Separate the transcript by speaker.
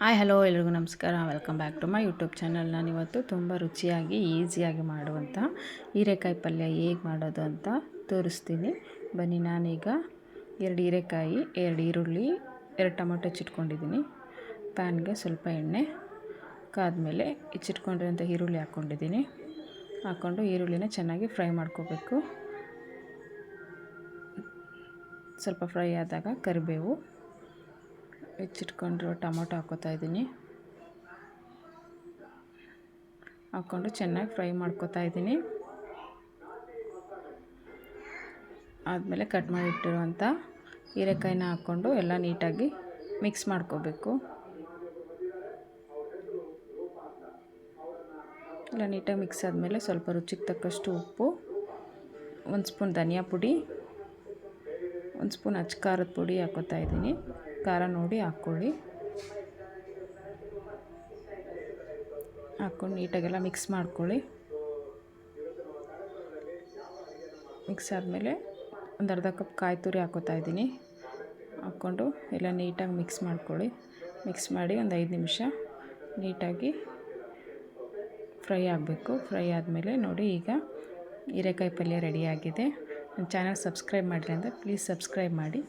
Speaker 1: Hi, hello, ಎಲ್ರಿಗೂ ನಮಸ್ಕಾರ. Welcome back to my YouTube channel ನಾನಿವತ್ತು ತುಂಬ ರುಚಿಯಾಗಿ, ಈಸಿಯಾಗಿ ಮಾಡುವಂಥ ಹೀರೆಕಾಯಿ ಪಲ್ಯ ಹೇಗೆ ಮಾಡೋದು ಅಂತ ತೋರಿಸ್ತೀನಿ. ಬನ್ನಿ, ನಾನೀಗ ಎರಡು ಹೀರೆಕಾಯಿ, ಎರಡು ಈರುಳ್ಳಿ, ಎರಡು ಟೊಮೊಟೊ ಹೆಚ್ಚಿಟ್ಕೊಂಡಿದ್ದೀನಿ ಪ್ಯಾನ್ಗೆ ಸ್ವಲ್ಪ ಎಣ್ಣೆ, ಕಾದ್ಮೇಲೆ ಹೆಚ್ಚಿಟ್ಕೊಂಡಿರೋಂಥ ಈರುಳ್ಳಿ ಹಾಕ್ಕೊಂಡಿದ್ದೀನಿ ಹಾಕ್ಕೊಂಡು ಈರುಳ್ಳಿನ ಚೆನ್ನಾಗಿ ಫ್ರೈ ಮಾಡ್ಕೋಬೇಕು. ಸ್ವಲ್ಪ ಫ್ರೈ ಆದಾಗ ಕರಿಬೇವು. ಹೆಚ್ಚಿಟ್ಕೊಂಡಿರೋ ಟೊಮೊಟೊ ಹಾಕೋತಾ ಇದ್ದೀನಿ. ಹಾಕ್ಕೊಂಡು ಚೆನ್ನಾಗಿ ಫ್ರೈ ಮಾಡ್ಕೋತಾ ಇದ್ದೀನಿ. ಆದಮೇಲೆ ಕಟ್ ಮಾಡಿಟ್ಟಿರುವಂಥ ಹೀರೆಕಾಯಿನ ಹಾಕ್ಕೊಂಡು ಎಲ್ಲ ನೀಟಾಗಿ ಮಿಕ್ಸ್ ಮಾಡ್ಕೋಬೇಕು. ಎಲ್ಲ ನೀಟಾಗಿ ಮಿಕ್ಸ್ ಆದಮೇಲೆ ಸ್ವಲ್ಪ ರುಚಿಗೆ ತಕ್ಕಷ್ಟು ಉಪ್ಪು, ಒಂದು ಸ್ಪೂನ್ ಧನಿಯಾ ಪುಡಿ, ಒಂದು ಸ್ಪೂನ್ ಅಚ್ಚ ಖಾರದ ಪುಡಿ ಹಾಕೋತಾ ಇದ್ದೀನಿ. ಖಾರ ನೋಡಿ ಹಾಕ್ಕೊಳ್ಳಿ. ಹಾಕ್ಕೊಂಡು ನೀಟಾಗೆಲ್ಲ ಮಿಕ್ಸ್ ಮಾಡ್ಕೊಳ್ಳಿ. ಮಿಕ್ಸ್ ಆದಮೇಲೆ ಒಂದು ಅರ್ಧ ಕಪ್ ಕಾಯಿ ತುರಿ ಹಾಕೋತಾ ಇದ್ದೀನಿ. ಹಾಕ್ಕೊಂಡು ಎಲ್ಲ ನೀಟಾಗಿ ಮಿಕ್ಸ್ ಮಾಡ್ಕೊಳ್ಳಿ. ಮಿಕ್ಸ್ ಮಾಡಿ ಒಂದು ಐದು ನಿಮಿಷ ನೀಟಾಗಿ ಫ್ರೈ ಆಗಬೇಕು. ಫ್ರೈ ಆದಮೇಲೆ ನೋಡಿ ಈಗ ಹೀರೆಕಾಯಿ ಪಲ್ಯ ರೆಡಿಯಾಗಿದೆ ನನ್ನ ಚಾನಲ್ ಸಬ್ಸ್ಕ್ರೈಬ್ ಮಾಡಿರಿ ಅಂದರೆ ಪ್ಲೀಸ್ ಸಬ್ಸ್ಕ್ರೈಬ್ ಮಾಡಿ.